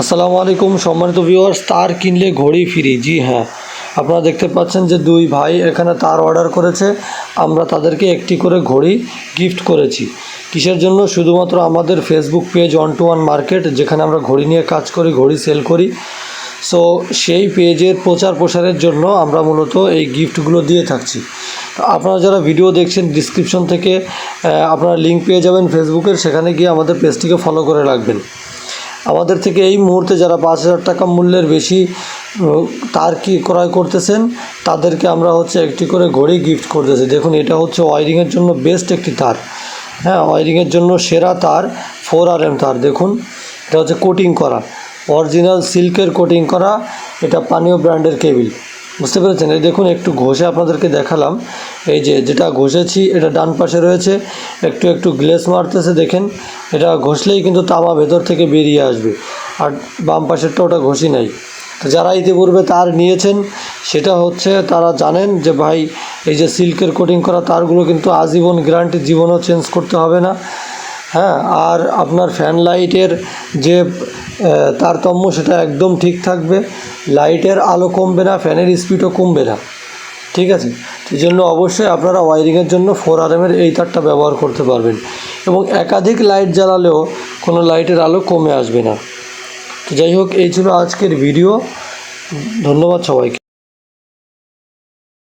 আসসালামু আলাইকুম, সম্মানিত ভিউয়ার্স তার কিনলে ঘড়ি ফ্রি। জি হ্যাঁ আপনারা দেখতে পাচ্ছেন যে দুই ভাই এখানে তার অর্ডার করেছে। আমরা তাদেরকে একটি করে ঘড়ি গিফট করেছি। কিসের জন্য? শুধুমাত্র আমাদের Facebook page one two one market যেখানে আমরা ঘড়ি নিয়ে কাজ করি, ঘড়ি সেল করি। সো সেই পেজের প্রচার প্রসারের জন্য আমরা মূলত এই গিফটগুলো দিয়ে থাকছি। আপনারা যারা ভিডিও দেখছেন ডিসক্রিপশন থেকে আপনারা লিঙ্ক পেয়ে যাবেন ফেসবুকের সেখানে গিয়ে আমাদের পেজটিকে ফলো করে রাখবেন। আমাদের থেকে এই মুহূর্তে যারা পাঁচ হাজার টাকা মূল্যের বেশি তার কি ক্রয় করতেছেন, তাদেরকে আমরা হচ্ছে একটি করে ঘড়ি গিফট করতেছি। দেখুন, এটা হচ্ছে ওয়ারিংয়ের জন্য বেস্ট একটি তার। হ্যাঁ ওয়ারিংয়ের জন্য সেরা তার ফোর আর এম তার। দেখুন, এটা হচ্ছে কোটিং করা। অরিজিনাল সিল্কের কোটিং করা, এটা পানীয় ব্র্যান্ডের কেবিল বুঝতে পেরেছেন? এই দেখুন, একটু ঘষে আপনাদেরকে দেখালাম। এই যে যেটা ঘষেছি, এটা ডান পাশে রয়েছে। একটু একটু গ্লেস মারতেছে, দেখেন। এটা ঘষলেই কিন্তু তামা ভেতর থেকে বেরিয়ে আসবে। আর বাম পাশেরটা ওটা ঘষি নাই। তো যারা ইতিপূর্বে তার নিয়েছেন, সেটা হচ্ছে তারা জানেন যে ভাই, এই যে সিল্কের কোটিং করা তারগুলো কিন্তু আজীবন গ্যারান্টি জীবনও চেঞ্জ করতে হবে না। হ্যাঁ আর আপনার ফ্যান লাইটের যে তারতম্য সেটা একদম ঠিক থাকবে। লাইটের আলো কমবে না ফ্যানের স্পিডও কমবে না। ঠিক আছে? সেই জন্য অবশ্যই আপনারা ওয়ারিংয়ের জন্য ফোর আর এমের এই তারটা ব্যবহার করতে পারবেন। এবং একাধিক লাইট জ্বালালেও কোনো লাইটের আলো কমে আসবে না। তো যাই হোক, এই ছিল আজকের ভিডিও ধন্যবাদ সবাইকে।